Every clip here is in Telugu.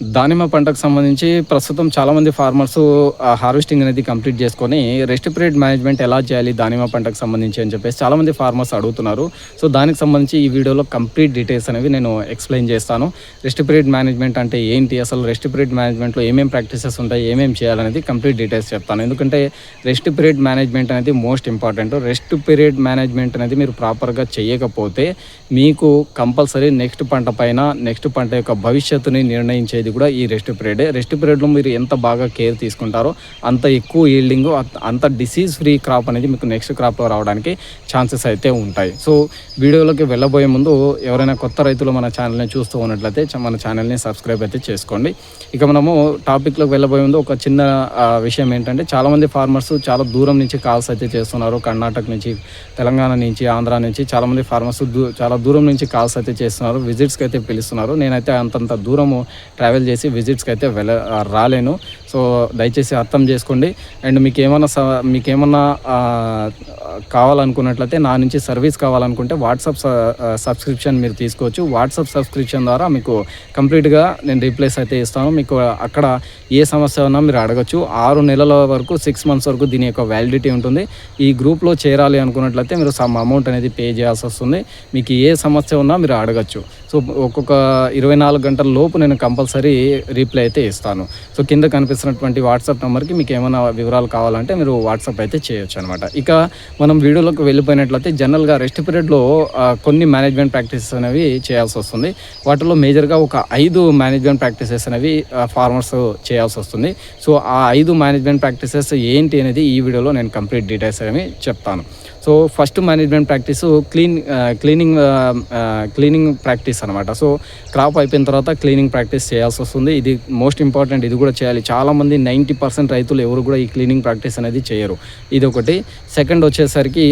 దానిమ్మ పంటకు సంబంధించి ప్రస్తుతం చాలామంది ఫార్మర్స్ హార్వెస్టింగ్ అనేది కంప్లీట్ చేసుకొని రెస్ట్ పీరియడ్ మేనేజ్మెంట్ ఎలా చేయాలి దానిమ్మ పంటకు సంబంధించి అని చెప్పేసి చాలామంది ఫార్మర్స్ అడుగుతున్నారు. సో దానికి సంబంధించి ఈ వీడియోలో కంప్లీట్ డీటెయిల్స్ అనేవి నేను ఎక్స్ప్లెయిన్ చేస్తాను. రెస్ట్ పీరియడ్ మేనేజ్మెంట్ అంటే ఏంటి? అసలు రెస్ట్ పీరియడ్ మేనేజ్మెంట్లో ఏమేమి ప్రాక్టీసెస్ ఉంటాయి? ఏమేమి చేయాలనేది కంప్లీట్ డీటెయిల్స్ చెప్తాను. ఎందుకంటే రెస్ట్ పీరియడ్ మేనేజ్మెంట్ అనేది most important. Rest period management అనేది మీరు ప్రాపర్గా చేయకపోతే మీకు కంపల్సరీ నెక్స్ట్ పంట పైన నెక్స్ట్ పంట యొక్క భవిష్యత్తుని నిర్ణయించేది కూడా ఈ రెస్ట్ పీరియడ్. రెస్ట్ పీరియడ్లో మీరు ఎంత బాగా కేర్ తీసుకుంటారో అంత ఎక్కువ ఈల్డింగ్ అంత డిసీజ్ ఫ్రీ క్రాప్ అనేది మీకు నెక్స్ట్ క్రాప్లో రావడానికి ఛాన్సెస్ అయితే ఉంటాయి. సో వీడియోలోకి వెళ్ళబోయే ముందు ఎవరైనా కొత్త రైతులు మన ఛానల్ని చూస్తూ ఉన్నట్లయితే మన ఛానల్ని సబ్స్క్రైబ్ అయితే చేసుకోండి. ఇక మనము టాపిక్లోకి వెళ్ళబోయే ముందు ఒక చిన్న విషయం ఏంటంటే చాలామంది ఫార్మర్స్ చాలా దూరం నుంచి కాల్స్ అయితే చేస్తున్నారు. కర్ణాటక నుంచి తెలంగాణ నుంచి ఆంధ్ర నుంచి చాలామంది ఫార్మర్స్ చాలా దూరం నుంచి కాల్స్ అయితే చేస్తున్నారు. విజిట్స్కి అయితే పిలుస్తున్నారు. నేనైతే అంతంత దూరము ట్రావెల్ చేసి విజిట్స్కి అయితే వెళ్ళ రాలేను. సో దయచేసి అర్థం చేసుకోండి. అండ్ మీకు ఏమన్నా స- మీకు ఏమన్నా కావాలనుకున్నట్లయితే నా నుంచి సర్వీస్ కావాలనుకుంటే వాట్సాప్ స- సబ్స్క్రిప్షన్ మీరు తీసుకోవచ్చు. వాట్సాప్ సబ్స్క్రిప్షన్ ద్వారా మీకు కంప్లీట్గా నేను రీప్లేస్ అయితే ఇస్తాను. మీకు అక్కడ ఏ సమస్య ఉన్నా మీరు అడగచ్చు. ఆరు నెలల వరకు సిక్స్ మంత్స్ వరకు దీని యొక్క వ్యాలిడిటీ ఉంటుంది. ఈ గ్రూప్లో చేరాలి అనుకున్నట్లయితే మీరు సమ్ అమౌంట్ అనేది పే చేయాల్సి వస్తుంది. మీకు ఏ సమస్య ఉన్నా మీరు అడగచ్చు. సో ఒక్కొక్క ఇరవై నాలుగు గంటల లోపు నేను కంపల్సరీ రీప్లై అయితే ఇస్తాను. సో కింద కనిపిస్తున్నటువంటి వాట్సాప్ నెంబర్కి మీకు ఏమైనా వివరాలు కావాలంటే మీరు వాట్సాప్ అయితే చేయొచ్చు అనమాట ఇక మనం వీడియోలోకి వెళ్ళిపోయినట్లయితే జనరల్గా రెస్ట్ పీరియడ్లో కొన్ని మేనేజ్మెంట్ ప్రాక్టీసెస్ అనేవి చేయాల్సి వస్తుంది. వాటిలో మేజర్గా ఒక ఐదు మేనేజ్మెంట్ ప్రాక్టీసెస్ అనేవి ఫార్మర్స్ చేయాల్సి వస్తుంది. సో ఆ ఐదు మేనేజ్మెంట్ ప్రాక్టీసెస్ ఏంటి అనేది ఈ వీడియోలో నేను కంప్లీట్ డీటెయిల్స్ అనేవి చెప్తాను. So first management practice clean cleaning cleaning practice అనమాట సో క్రాప్ అయిపోయిన తర్వాత క్లీనింగ్ ప్రాక్టీస్ చేయాల్సి వస్తుంది. ఇది మోస్ట్ ఇంపార్టెంట్ ఇది కూడా చేయాలి. చాలామంది నైంటీ పర్సెంట్ రైతులు ఎవరు కూడా ఈ క్లీనింగ్ ప్రాక్టీస్ అనేది చేయరు. ఇది ఒకటి. సెకండ్ వచ్చేసరికి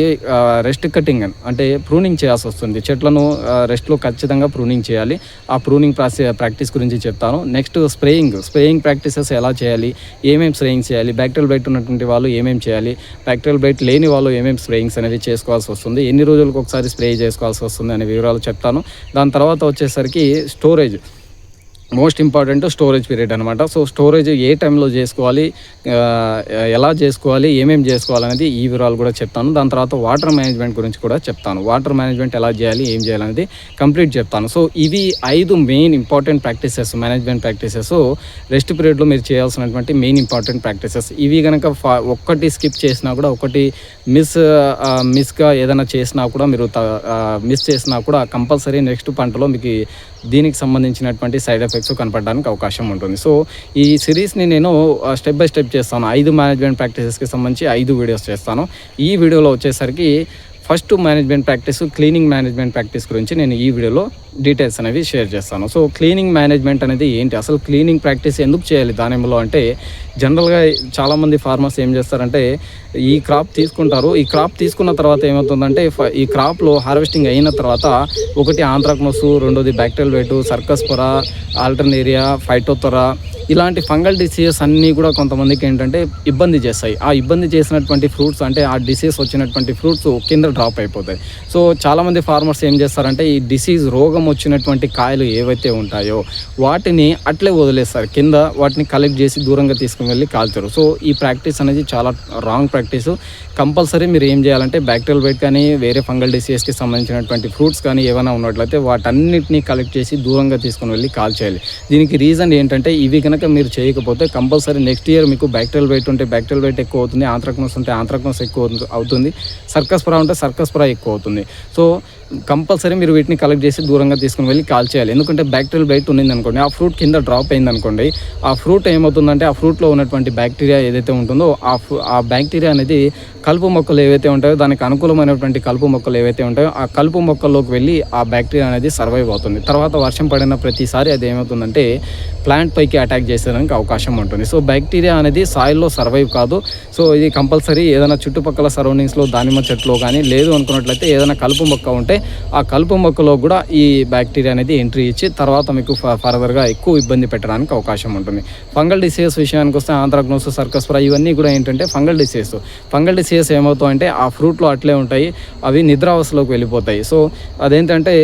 రెస్ట్ కటింగ్ అంటే ప్రూనింగ్ చేయాల్సి వస్తుంది. చెట్లను రెస్ట్లో ఖచ్చితంగా ప్రూనింగ్ చేయాలి. ఆ ప్రూనింగ్ ప్రాసెస్ ప్రాక్టీస్ గురించి చెప్తాను. Next spraying. స్ప్రేయింగ్ ప్రాక్టీసెస్ ఎలా చేయాలి? ఏమేమి స్ప్రేయింగ్ చేయాలి? బ్యాక్టీరియల్ బైట్ ఉన్నటువంటి వాళ్ళు ఏమేమి చేయాలి? బ్యాక్టీరియల్ బైట్ లేని వాళ్ళు ఏమేమి స్ప్రేయింగ్స్ అనేవి చేసుకోవాల్సి వస్తుంది. ఎన్ని రోజులకు ఒకసారి స్ప్రే చేసుకోవాల్సి వస్తుంది అనే వివరాలు చెప్తాను. దాని తర్వాత వచ్చేసరికి storage. Most important storage period అనమాట సో స్టోరేజ్ ఏ టైంలో చేసుకోవాలి ఎలా చేసుకోవాలి ఏమేమి చేసుకోవాలి అనేది ఈ వివరాలు కూడా చెప్తాను. దాని తర్వాత వాటర్ మేనేజ్మెంట్ గురించి కూడా చెప్తాను. వాటర్ మేనేజ్మెంట్ ఎలా చేయాలి ఏం చేయాలనేది కంప్లీట్ చెప్తాను. సో ఇవి ఐదు main important practices management practices. Rest పీరియడ్లో మీరు చేయాల్సినటువంటి మెయిన్ ఇంపార్టెంట్ ప్రాక్టీసెస్. ఇవి కనుక ఒక్కటి స్కిప్ చేసినా కూడా ఒకటి మిస్ మిస్గా ఏదైనా చేసినా కూడా మీరు మిస్ చేసినా కూడా కంపల్సరీ నెక్స్ట్ పంటలో మీకు దీనికి సంబంధించినటువంటి సైడ్ ఎఫెక్ట్స్ కనపడడానికి అవకాశం ఉంటుంది. సో ఈ సిరీస్ని నేను స్టెప్ బై స్టెప్ చేస్తాను. ఐదు మేనేజ్మెంట్ ప్రాక్టీసెస్కి సంబంధించి ఐదు వీడియోస్ చేస్తాను. ఈ వీడియోలో వచ్చేసరికి first management practice cleaning management practice గురించి నేను ఈ వీడియోలో డీటెయిల్స్ అనేవి షేర్ చేస్తాను. సో క్లీనింగ్ మేనేజ్మెంట్ అనేది ఏంటి? అసలు క్లీనింగ్ ప్రాక్టీస్ ఎందుకు చేయాలి దానిలో అంటే జనరల్గా చాలామంది ఫార్మర్స్ ఏం చేస్తారంటే ఈ క్రాప్ తీసుకుంటారు. ఈ క్రాప్ తీసుకున్న తర్వాత ఏమవుతుందంటే ఫ- ఈ క్రాప్లో హార్వెస్టింగ్ అయిన తర్వాత ఒకటి ఆంథ్రాక్నోస్ రెండోది bacterial wilt cercospora alternaria phytophthora ఇలాంటి ఫంగల్ డిసీజెస్ అన్నీ కూడా కొంతమందికి ఏంటంటే ఇబ్బంది చేస్తాయి. ఆ ఇబ్బంది చేసినటువంటి ఫ్రూట్స్ అంటే ఆ డిసీజ్ వచ్చినటువంటి ఫ్రూట్స్ కింద డ్రాప్ అయిపోతాయి. సో చాలామంది ఫార్మర్స్ ఏం చేస్తారంటే ఈ డిసీజ్ రోగం వచ్చినటువంటి కాయలు ఏవైతే ఉంటాయో వాటిని అట్లే వదిలేస్తారు. కింద వాటిని కలెక్ట్ చేసి దూరంగా తీసుకుని వెళ్ళి కాల్చారు. సో ఈ ప్రాక్టీస్ అనేది చాలా రాంగ్ ప్రాక్టీస్. కంపల్సరీ మీరు ఏం చేయాలంటే బ్యాక్టీరియల్ బైట్ కానీ వేరే ఫంగల్ డిసీజెస్కి సంబంధించినటువంటి ఫ్రూట్స్ కానీ ఏమైనా ఉన్నట్లయితే వాటన్నిటిని కలెక్ట్ చేసి దూరంగా తీసుకుని వెళ్ళి కాల్చేయాలి. దీనికి రీజన్ ఏంటంటే ఇవి కనుక మీరు చేయకపోతే కంపల్సరీ నెక్స్ట్ ఇయర్ మీకు బ్యాక్టీరియల్ వెయిట్ ఉంటే బ్యాక్టీరియల్ వెయిట్ ఎక్కువ అవుతుంది ఆంత్రక్నోస్ ఉంటే ఆంత్రక్నోస్ ఎక్కువ అవుతుంది- అవుతుంది. సర్కస్ ప్రా ఉంటే సర్కస్ ప్రా ఎక్కువ అవుతుంది. సో కంపల్సరీ మీరు వీటిని కలెక్ట్ చేసి దూరంగా తీసుకుని వెళ్ళి కాల్ చేయాలి. ఎందుకంటే బ్యాక్టీరియల్ బైట్ ఉన్నింది అనుకోండి ఆ ఫ్రూట్ కింద డ్రాప్ అయింది అనుకోండి ఆ ఫ్రూట్ ఏమవుతుందంటే ఆ ఫ్రూట్లో ఉన్నటువంటి బ్యాక్టీరియా ఏదైతే ఉంటుందో ఆ ఆ బ్యాక్టీరియా అనేది కలుపు మొక్కలు ఏవైతే ఉంటాయో దానికి అనుకూలమైనటువంటి కలుపు మొక్కలు ఏవైతే ఉంటాయో ఆ కలుపు మొక్కల్లోకి వెళ్ళి ఆ బ్యాక్టీరియా అనేది సర్వైవ్ అవుతుంది. తర్వాత వర్షం పడిన ప్రతిసారి అది ఏమవుతుందంటే ప్లాంట్ పైకి అటాక్ అటాక్ చేసేదానికి అవకాశం ఉంటుంది. సో బ్యాక్టీరియా అనేది సాయిల్లో సర్వైవ్ కాదు. సో ఇది కంపల్సరీ ఏదైనా చుట్టుపక్కల సరౌండింగ్స్లో దానిమ్మ చెట్లు కానీ లేదు అనుకున్నట్లయితే ఏదైనా కలుపు మొక్క ఉంటే ఆ కలుపు మొక్కలో కూడా ఈ బ్యాక్టీరియా అనేది ఎంట్రీ ఇచ్చి తర్వాత మీకు ఫ- ఫర్దర్గా ఎక్కువ ఇబ్బంది పెట్టడానికి అవకాశం ఉంటుంది. ఫంగల్ డిసీజెస్ విషయానికి వస్తే ఆంథ్రాక్నోస్ సర్కస్ ఫ్రై ఇవన్నీ కూడా ఏంటంటే ఫంగల్ డిసీజెస్ ఫంగల్ డిసీజెస్ ఏమవుతాయంటే ఆ ఫ్రూట్లో అట్లే ఉంటాయి అవి నిద్రావస్థలోకి వెళ్ళిపోతాయి. సో అదేంటంటే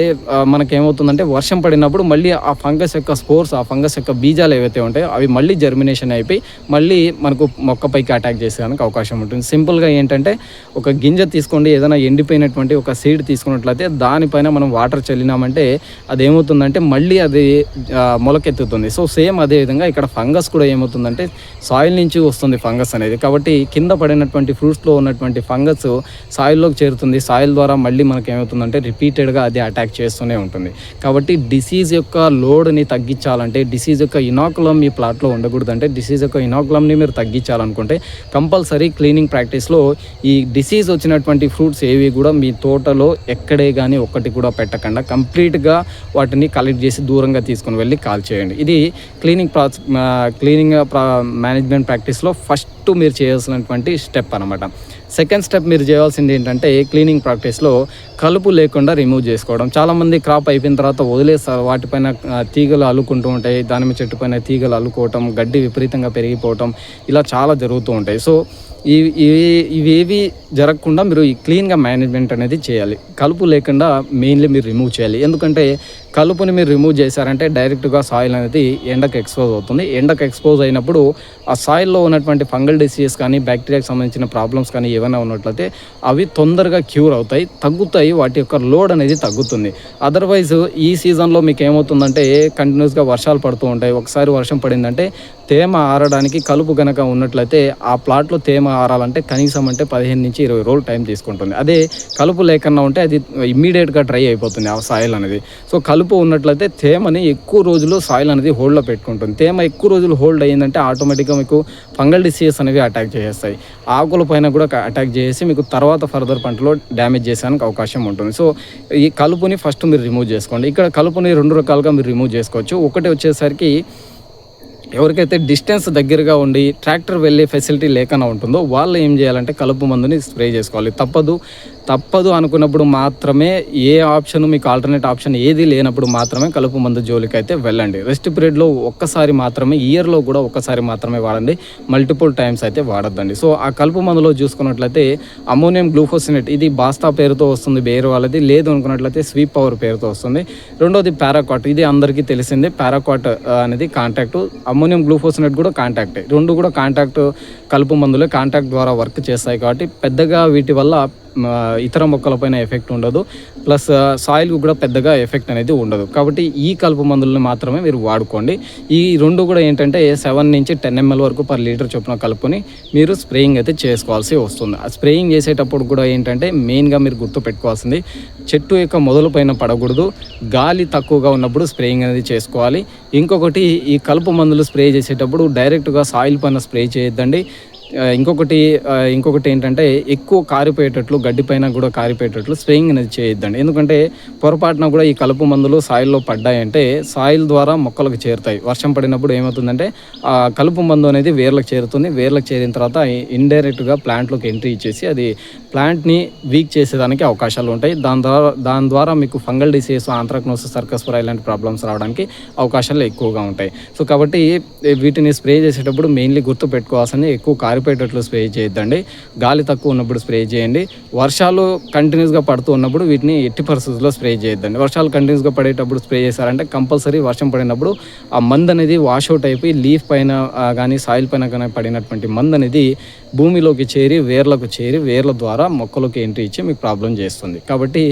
మనకేమవుతుందంటే వర్షం పడినప్పుడు మళ్ళీ ఆ ఫంగస్ యొక్క స్పోర్స్ ఆ ఫంగస్ యొక్క బీజాలు ఏవైతే ఉంటాయి. అవి మళ్ళీ జర్మినేషన్ అయిపోయి మళ్ళీ మనకు మొక్క పైకి అటాక్ చేసేదానికి అవకాశం ఉంటుంది. సింపుల్గా ఏంటంటే ఒక గింజ తీసుకోండి ఏదైనా ఎండిపోయినటువంటి ఒక సీడ్ తీసుకున్నట్లయితే దానిపైన మనం వాటర్ చల్లినామంటే అది ఏమవుతుందంటే మళ్ళీ అది మొలకెత్తుతుంది. సో సేమ్ అదే విధంగా ఇక్కడ ఫంగస్ కూడా ఏమవుతుందంటే సాయిల్ నుంచి వస్తుంది ఫంగస్ అనేది. కాబట్టి కింద పడినటువంటి ఫ్రూట్స్లో ఉన్నటువంటి ఫంగస్ సాయిల్లోకి చేరుతుంది. సాయిల్ ద్వారా మళ్ళీ మనకి ఏమవుతుందంటే రిపీటెడ్గా అది అటాక్ చేస్తూనే ఉంటుంది. కాబట్టి డిసీజ్ యొక్క లోడ్ని తగ్గించాలంటే డిసీజ్ యొక్క ఇనాకులం మీ ప్లాట్లో ఉండకూడదు. అంటే డిసీజ్ యొక్క ఇనాకులంని మీరు తగ్గించాలనుకుంటే కంపల్సరీ క్లీనింగ్ ప్రాక్టీస్లో ఈ డిసీజ్ వచ్చినటువంటి ఫ్రూట్స్ ఏవి కూడా మీ తోటలో ఎక్కడే కానీ ఒక్కటి కూడా పెట్టకుండా కంప్లీట్గా వాటిని కలెక్ట్ చేసి దూరంగా తీసుకొని వెళ్ళి కాల్ చేయండి ఇది క్లీనింగ్ ప్రా క్లీనింగ్ ప్రా మేనేజ్మెంట్ ప్రాక్టీస్లో ఫస్ట్ మీరు చేయాల్సినటువంటి స్టెప్ అనమాట సెకండ్ స్టెప్ మీరు చేయాల్సింది ఏంటంటే క్లీనింగ్ ప్రాక్టీస్లో కలుపు లేకుండా రిమూవ్ చేసుకోవడం. చాలామంది క్రాప్ అయిపోయిన తర్వాత వదిలేస్తారు. వాటిపైన తీగలు అల్లుకుంటూ ఉంటాయి. దానిమ్మ చెట్టు పైన తీగలు అల్లుకోవటం గడ్డి విపరీతంగా పెరిగిపోవటం ఇలా చాలా జరుగుతూ ఉంటాయి. సో ఇవి ఇవి ఇవేవి జరగకుండా మీరు ఈ క్లీన్గా మేనేజ్మెంట్ అనేది చేయాలి. కలుపు లేకుండా మెయిన్లీ మీరు రిమూవ్ చేయాలి. ఎందుకంటే కలుపుని మీరు రిమూవ్ చేశారంటే డైరెక్ట్గా సాయిల్ అనేది ఎండకు ఎక్స్పోజ్ అవుతుంది. ఎండకు ఎక్స్పోజ్ అయినప్పుడు ఆ సాయిల్లో ఉన్నటువంటి ఫంగల్ డిసీజెస్ కానీ బ్యాక్టీరియాకి సంబంధించిన ప్రాబ్లమ్స్ కానీ ఏమైనా ఉన్నట్లయితే అవి తొందరగా క్యూర్ అవుతాయి తగ్గుతాయి వాటి యొక్క లోడ్ అనేది తగ్గుతుంది. అదర్వైజ్ ఈ సీజన్లో మీకు ఏమవుతుందంటే కంటిన్యూస్గా వర్షాలు పడుతూ ఉంటాయి. ఒకసారి వర్షం పడిందంటే తేమ ఆరడానికి కలుపు కనుక ఉన్నట్లయితే ఆ ప్లాట్లో తేమ ఆరాలంటే కనీసం అంటే పదిహేను నుంచి ఇరవై రోజులు టైం తీసుకుంటుంది. అదే కలుపు లేకుండా ఉంటే అది ఇమ్మీడియట్గా డ్రై అయిపోతుంది ఆ సాయిల్ అనేది. సో కలుపు ఉన్నట్లయితే తేమని ఎక్కువ రోజులు సాయిల్ అనేది హోల్డ్లో పెట్టుకుంటుంది. తేమ ఎక్కువ రోజులు హోల్డ్ అయ్యిందంటే ఆటోమేటిక్గా మీకు ఫంగల్ డిసీజెస్ అనేవి అటాక్ చేసేస్తాయి. ఆకుల పైన కూడా అటాక్ చేసి మీకు తర్వాత ఫర్దర్ పంటలో డ్యామేజ్ చేసేందుకు అవకాశం ఉంటుంది. సో ఈ కలుపుని ఫస్ట్ మీరు రిమూవ్ చేసుకోండి. ఇక్కడ కలుపుని రెండు రకాలుగా మీరు రిమూవ్ చేసుకోవచ్చు. ఒకటి వచ్చేసరికి ఎవరికైతే డిస్టెన్స్ దగ్గరగా ఉండి ట్రాక్టర్ వెళ్ళే ఫెసిలిటీ లేకుండా ఉంటుందో వాళ్ళు ఏం చేయాలంటే కలుపు మందుని స్ప్రే చేసుకోవాలి. తప్పదు. తప్పదు అనుకున్నప్పుడు మాత్రమే ఏ ఆప్షన్ మీకు ఆల్టర్నేట్ ఆప్షన్ ఏది లేనప్పుడు మాత్రమే కలుపు మందు జోలికి అయితే వెళ్ళండి. రెస్ట్ పీరియడ్లో ఒక్కసారి మాత్రమే ఇయర్లో కూడా ఒక్కసారి మాత్రమే వాడండి. మల్టిపుల్ టైమ్స్ అయితే వాడద్దండి. సో ఆ కలుపు మందులో చూసుకున్నట్లయితే అమోనియం గ్లూఫోసినేట్ ఇది బాస్తా పేరుతో వస్తుంది వేరే వాళ్ళది. లేదు అనుకున్నట్లయితే స్వీప్ పవర్ పేరుతో వస్తుంది. రెండోది పారాకాట్ ఇది అందరికీ తెలిసిందే. పారాకాట్ అనేది కాంటాక్ట్. అమోనియం గ్లూఫోసినేట్ కూడా కాంటాక్టే. రెండు కూడా కాంటాక్ట్ కలుపు మందులే కాంటాక్ట్ ద్వారా వర్క్ చేస్తాయి కాబట్టి పెద్దగా వీటి వల్ల ఇతర మొక్కలపైన ఎఫెక్ట్ ఉండదు. ప్లస్ సాయిల్కి కూడా పెద్దగా ఎఫెక్ట్ అనేది ఉండదు. కాబట్టి ఈ కలుపు మందులను మాత్రమే మీరు వాడుకోండి. ఈ రెండు కూడా ఏంటంటే సెవెన్ నుంచి టెన్ ఎంఎల్ వరకు పర్ లీటర్ చొప్పున కలుపుకొని మీరు స్ప్రేయింగ్ అయితే చేసుకోవాల్సి వస్తుంది. ఆ స్ప్రేయింగ్ చేసేటప్పుడు కూడా ఏంటంటే మెయిన్గా మీరు గుర్తు పెట్టుకోవాల్సింది చెట్టు యొక్క మొదలు పైన పడకూడదు. గాలి తక్కువగా ఉన్నప్పుడు స్ప్రేయింగ్ అనేది చేసుకోవాలి. ఇంకొకటి ఈ కలుపు మందులు స్ప్రే చేసేటప్పుడు డైరెక్ట్గా సాయిల్ పైన స్ప్రే చేయొద్దండి. ఇంకొకటి ఇంకొకటి ఏంటంటే ఎక్కువ కారిపోయేటట్లు గడ్డి పైన కూడా కారిపోయేటట్లు స్ప్రేయింగ్ అనేది చేయొద్దండి. ఎందుకంటే పొరపాటున కూడా ఈ కలుపు మందులు సాయిల్లో పడ్డాయంటే సాయిల్ ద్వారా మొక్కలకు చేరుతాయి. వర్షం పడినప్పుడు ఏమవుతుందంటే ఆ కలుపు మందు అనేది వేర్లకు చేరుతుంది. వేర్లకు చేరిన తర్వాత ఇండైరెక్ట్గా ప్లాంట్లోకి ఎంట్రీ ఇచ్చేసి అది ప్లాంట్ని వీక్ చేసేదానికి అవకాశాలు ఉంటాయి. దాని ద్వారా దాని ద్వారా మీకు ఫంగల్ డిసీజ్ ఆంథ్రాక్నోసిస్ ఫ్రై ఇలాంటి ప్రాబ్లమ్స్ రావడానికి అవకాశాలు ఎక్కువగా ఉంటాయి. సో కాబట్టి వీటిని స్ప్రే చేసేటప్పుడు మెయిన్లీ గుర్తు పెట్టుకోవాల్సింది ఎక్కువ కారిపోయేటట్లు స్ప్రే చేయొద్దండి. గాలి తక్కువ ఉన్నప్పుడు స్ప్రే చేయండి. వర్షాలు కంటిన్యూస్గా పడుతూ ఉన్నప్పుడు వీటిని ఎట్టి పరిస్థితుల్లో స్ప్రే చేయొద్దండి. వర్షాలు కంటిన్యూస్గా పడేటప్పుడు స్ప్రే చేశారంటే కంపల్సరీ వర్షం పడినప్పుడు ఆ మందు అనేది వాష్అవుట్ అయిపోయి లీఫ్ పైన కానీ సాయిల్ పైన కానీ పడినటువంటి మందు అనేది భూమిలోకి చేరి వేర్లకు చేరి వేర్ల ద్వారా మొక్కలోకి ఎంట్రీ ఇచ్చి మీకు ప్రాబ్లం చేస్తుంది. కాబట్టి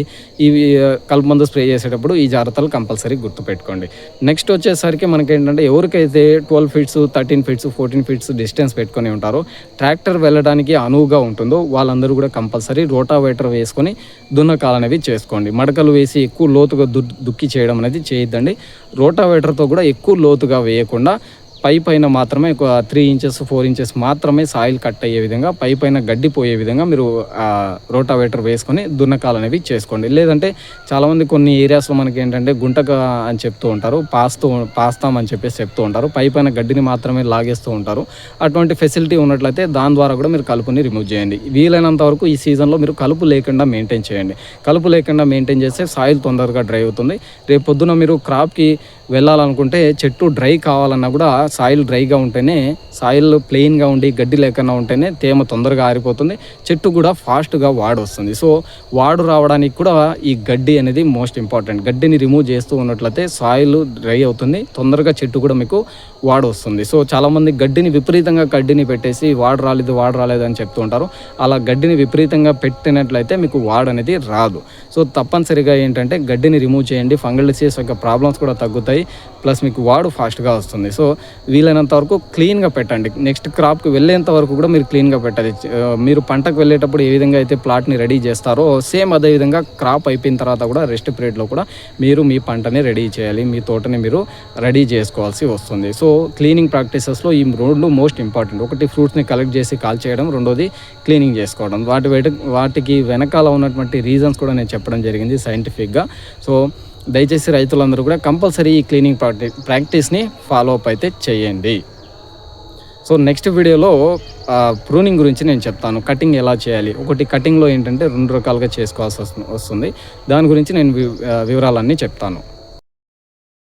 ఇవి కలుపు మందు స్ప్రే చేసేటప్పుడు ఈ జాగ్రత్తలు కంపల్సరీ గుర్తుపెట్టుకోండి. నెక్స్ట్ వచ్చేసరికి మనకి ఏంటంటే ఎవరికైతే twelve feets thirteen feets fourteen feets distance పెట్టుకొని ఉంటారో ట్రాక్టర్ వెళ్ళడానికి అనువుగా ఉంటుందో వాళ్ళందరూ కూడా కంపల్సరీ రోటావేటర్ వేసుకొని దున్నకాలు అనేవి చేసుకోండి. మడకలు వేసి ఎక్కువ లోతుగా దు దుక్కి చేయడం అనేది చేయొద్దండి. రోటావేటర్తో కూడా ఎక్కువ లోతుగా వేయకుండా పై పైన మాత్రమే ఒక త్రీ ఇంచెస్ ఫోర్ ఇంచెస్ మాత్రమే సాయిల్ కట్ అయ్యే విధంగా పై పైన గడ్డి పోయే విధంగా మీరు రోటావేటర్ వేసుకొని దున్నకాలు అనేవి చేసుకోండి. లేదంటే చాలామంది కొన్ని ఏరియాస్లో మనకి ఏంటంటే గుంటక అని చెప్తూ ఉంటారు పాస్తూ పాస్తామని చెప్పేసి చెప్తూ ఉంటారు పై పైన గడ్డిని మాత్రమే లాగేస్తూ ఉంటారు. అటువంటి ఫెసిలిటీ ఉన్నట్లయితే దాని ద్వారా కూడా మీరు కలుపుని రిమూవ్ చేయండి. వీలైనంత వరకు ఈ సీజన్లో మీరు కలుపు లేకుండా మెయింటైన్ చేయండి. కలుపు లేకుండా మెయింటైన్ చేస్తే సాయిల్ తొందరగా డ్రై అవుతుంది. రేపు పొద్దున మీరు క్రాప్కి వెళ్ళాలనుకుంటే చెట్టు డ్రై కావాలన్నా కూడా సాయిల్ డ్రైగా ఉంటేనే సాయిల్ ప్లెయిన్గా ఉండి గడ్డి లేకుండా ఉంటేనే తేమ తొందరగా ఆరిపోతుంది చెట్టు కూడా ఫాస్ట్గా వాడు వస్తుంది. సో వాడు రావడానికి కూడా ఈ గడ్డి అనేది మోస్ట్ ఇంపార్టెంట్. గడ్డిని రిమూవ్ చేస్తూ ఉన్నట్లయితే సాయిల్ డ్రై అవుతుంది తొందరగా చెట్టు కూడా మీకు వాడు వస్తుంది. సో చాలామంది గడ్డిని విపరీతంగా గడ్డిని పెట్టేసి వాడు రాలేదు వాడు రాలేదు అని చెప్తూ ఉంటారు. అలా గడ్డిని విపరీతంగా పెట్టినట్లయితే మీకు వాడు అనేది రాదు. సో తప్పనిసరిగా ఏంటంటే గడ్డిని రిమూవ్ చేయండి. ఫంగల్ డిసీజ్ యొక్క ప్రాబ్లమ్స్ కూడా తగ్గుతాయి. ప్లస్ మీకు వాడు ఫాస్ట్గా వస్తుంది. సో వీలైనంత వరకు క్లీన్గా పెట్టండి. నెక్స్ట్ క్రాప్కి వెళ్ళేంత వరకు కూడా మీరు క్లీన్గా పెట్టాలి మీరు పంటకు వెళ్ళేటప్పుడు ఏ విధంగా అయితే ప్లాట్ని రెడీ చేస్తారో సేమ్ అదే విధంగా క్రాప్ అయిపోయిన తర్వాత కూడా రెస్ట్ పీరియడ్లో కూడా మీరు మీ పంటని రెడీ చేయాలి. మీ తోటని మీరు రెడీ చేసుకోవాల్సి వస్తుంది. సో క్లీనింగ్ ప్రాక్టీసెస్లో ఈ రోడ్లు మోస్ట్ ఇంపార్టెంట్. ఒకటి ఫ్రూట్స్ని కలెక్ట్ చేసి కాల్ చేయడం రెండోది క్లీనింగ్ చేసుకోవడం. వాటి వాటికి వెనకాల ఉన్నటువంటి రీజన్స్ కూడా నేను చెప్పడం జరిగింది సైంటిఫిక్గా. సో దయచేసి రైతులందరూ కూడా కంపల్సరీ ఈ క్లీనింగ్ ప్రాక్టీ ప్రాక్టీస్ని ఫాలో అప్ అయితే చేయండి. సో నెక్స్ట్ వీడియోలో ప్రూనింగ్ గురించి నేను చెప్తాను. కటింగ్ ఎలా చేయాలి? ఒకటి కటింగ్లో ఏంటంటే రెండు రకాలుగా చేసుకోవాల్సి వస్తు- వస్తుంది. దాని గురించి నేను వి- వివరాలన్నీ చెప్తాను.